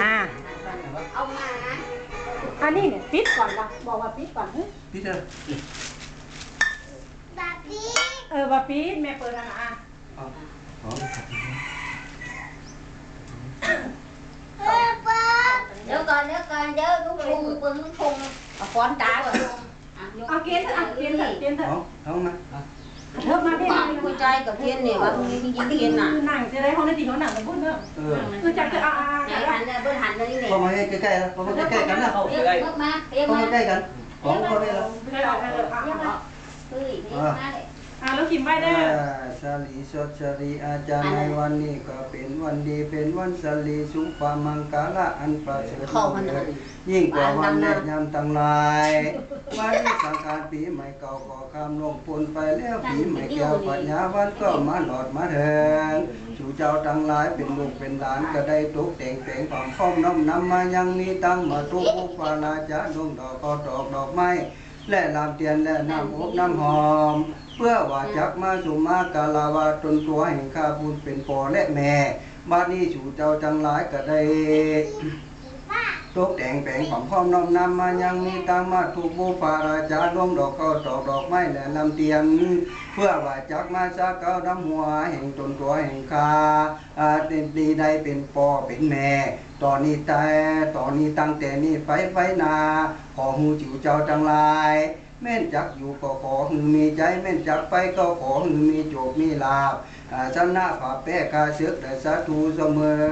อ่าเอามาอันนี้เนี่ยปิดก่อนวะบอกว่าปิดก่อนเฮ้ยพี่เด้อเออว่าปิดแม่เปิดอันอะอ๋ออ๋อเดี๋ยวก่อนเดี๋ยวก่อนเดี๋ยวลูกพุงปึ้งลูกพุงเอาฟ้อนตาก่อนเอาเกณฑ์เถอะเอาเกณฑ์เถอะเกณฑ์เถอะเอาเอามา เอาเถิบมาได้ป้าไหมผู้ใจกับเทียนเนี่ยว่าตรงนี้จริงๆเทียนน่ะหนังจะได้ห้องได้ตีห้องหนังกับบุ้นเนอะเออคือจักจะอ่าอ่าไหนอ่าหันเนี่ยเบิ้ลหันเลยนี่เข้ามาใกล้ๆแล้วเข้ามาใกล้ๆกันนะเรียกมาเรียกเข้ามามาใกล้กันของเขาได้แล้วไม่ได้เอาเอออ่าเรียกอ่ามาเฮ้ยเรียกมาเลย อ่าแล้วขิมไว้เด้อชาลีสดชาลีอาจารย์ในวันนี้ก็เป็นวันดีเป็นวันสลีสุภามังกาละอันประเสริฐเข้ามันเลยยิ่งกว่าวันแรกยามตั้งหลายวันนี้สังการปีใหม่เก่าก็คำลงปนไปแล้วปีใหม่แก้วปัญญาวันก็มาหลอดมาเถิงสู่เจ้าตั้งหลายเป็นลูกเป็นหลานก็ได้ตกแต่งแต่งความพร้อมน้อมนำมายังมีตั้งมาทุกอุปาลาจะดวงดอกก็ดอกดอกไม้ และลำเตียนและน้ำอบน้ำหอม เพื่อว่าจักมาสุมากาลาวาจนตัวแห่งข้าบุญเป็นปอและแม่ บ้านนี้สู่เจ้าจังหลายก็ได้ ตกแต่งแปลงของพร้อมน้อมนำมายังมีตังมาถูกบูฟาราจาร่วมดอกก็ดอกดอกไม้และลำเตียน เพื่อว่าจักมาสักเก้าดำหัวแห่งตนตัวแห่งคาอาเดีใดเป็นปอเป็นแม่ตอนนี้แต่ตอนนี้ตั้งแต่นี้ไปไปนา ขอหูจิ๋วเจ้าจังหลาย แม่นจักอยู่ก็ขอหือมีใจ แม่นจักไปก็ขอหือมีโจบมีลาบอาชนะผาแป้กาเสือกแต่สาธุเสมอ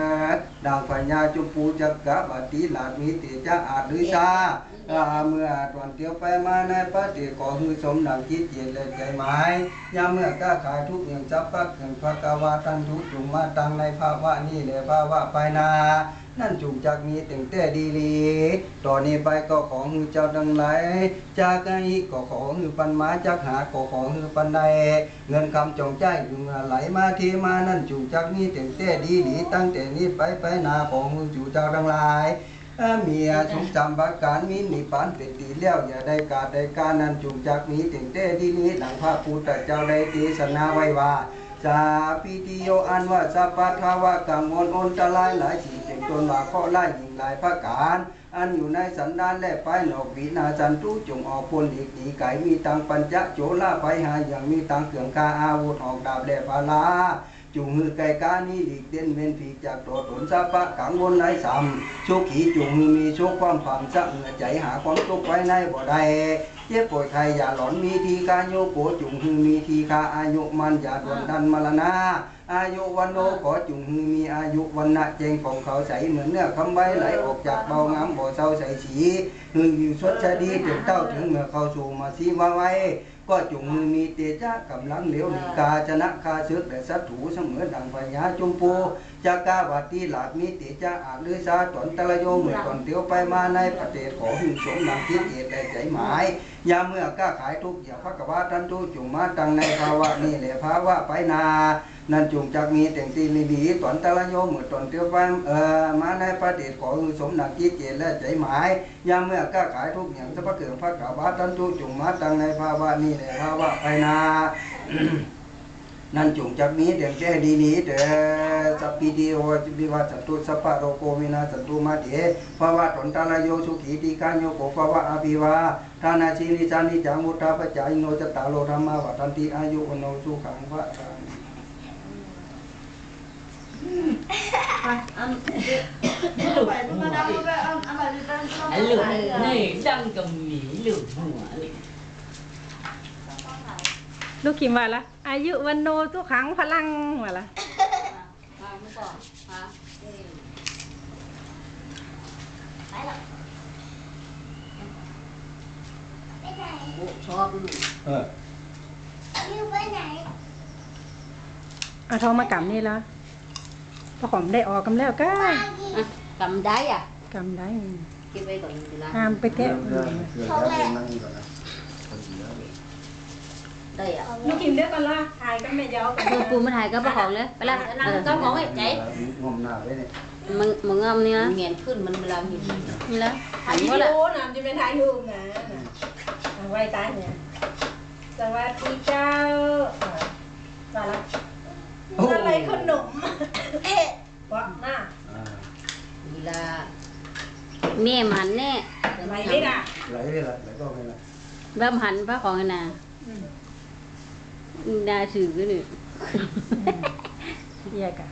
ดังปัญญาจุปูจักกะบัติลาดมีเตจะอาจหรือชาเมื่อตวันเตียวไปมาในปฏิขอหือสมดังคิดเจตและใจหมายยามเมื่อก้าขายทุกอย่างจับปักเกินพระกวาตันทุกจุงมาตังในภาวะนี้และภาวะไปนา นั่นจุงจากมีแต่งแต่ดีลีตอนนี้ไปก็ขอหือเจ้าดังไหลจากนี้ก็ขอหือปันมาจากหาก็ขอหือปันใดเงินคำจงใจอยู่ไหลมาเทมานั่นจุงจากมีแต่งแต่ดีลีตั้งแต่นี้ไปไปนาของหือจูเจ้าดังหลเมียสงจำบักการมีนิปานเป็นตีแล้วอย่าได้กาดได้การนั่นจุงจากมีแต่งแต่ดีลีดังพระพุทธเจ้าได้ตีสนาไว้ว่า จาปิติโยอันว่าสัพพะทาวะกังวลอนตรายหลายสิ่งเป็นตนว่าข้อไล่ยิงหลายพระการอันอยู่ในสันดานและไปหนอกวีนาจันทุจงออกพลอีกหนีไก่มีตังปัญญะโจลาไปหาอย่างมีตังเกืองคาอาวุธออกดาบและพาลา จุงมือไก่กานี้หลีกเด่นเว้นผีจากตัวตนซาปะกังวลไรซ้ำโชคขีจุงมือมีโชคความความสะเหงื่อใจหาความทุกข์ไว้ในบ่ได้เจ็บป่วยไข้อย่าหลอนมีทีกาโยโกจุงหือมีทีคาอายุมันอย่าด่วนดันมรณะ อายุวันโนขอจุงหือมีอายุวันนะเจงของเขาใสเหมือนเนื้อคำใบไหลออกจากเบางามบ่อเศร้าใสสีหืออยู่สดชะดีถึงเต้าถึงเมื่อเข้าสู่มาสีวาไว้ ก็จุงมือมีเตจะกำลังเหลียวหลีกาชนะคาเสือกแต่สัตถูเสมอดังพญาจุมปูจากาวัตีหลาดมีเตจะอาจลือซาตนตะละโยเหมือนตอนเตียวไปมาในประเทศขอหึงสมดังคิดเอตแต่ใจหมายยามเมื่อก้าขายทุกอย่างพระกวาทันทุจุงมาตังในภาวะนี้แหละภาวะไปนา นั่นจุงจักมีแต่งตีลีลีตอนตะละโยเหมือนตอนเตียวไปเอ่อมาในประเทศขอหึงสมดังคิดเอตและใจหมายยามเมื่อก้าขายทุกอย่างสัพพะเกิดพระกวาทันทุจุงมาตังในภาวะนี้แหละภาวะไปนานั่นจงจักมีเดียงแจ้ดีนี้เดสัพพิติโอจิบิวัตสัตตุสัพพะโรโกวินาสัตตุมาเถภาวะตนตาลโยสุขีติกาโยโกภาวะอภิวาทานาชีนิจานิจังมุตตาปจายโนจตตาโลธรรมาวัฏันติอายุวโนสุขังพระรัง ไอ้เหลือนี่ดังกับหมีเหลือหัวเลยลูกขิมว่าละอายุวันโนทุกขังพลังว่าละมาเมื่อก่อนมาชอบลูกเออเอาทองมากำนี่ละ พอหอมได้ออกกำแล้วก็กำได้อะกำได้เก็บไว้ก่อนเวลาห้ามไปแทะได้อะลูกขิมเดียวกันละถ่ายกันแม่ยาวกันเมื่อปูมาถ่ายก็ประของเลยไปละเออต้องมองไว้ใจงมหน้าไว้เนี่ยมันมันงามนี่นะเงียนขึ้นมันเวลาหินนี่ละถ่ายวิดีโอนะจะเป็นถ่ายรูปนะเอาไว้ตาเนี่ยสวัสดีเจ้าอ่ามาละ อะไรขนมเผ็ดวะหน้าเวลาแม่หันเน่ไหลได้ละไหลได้ละไหลก็ไม่ละบ้าหันพระของนาดาถือก็หนึ่งเยอะกะ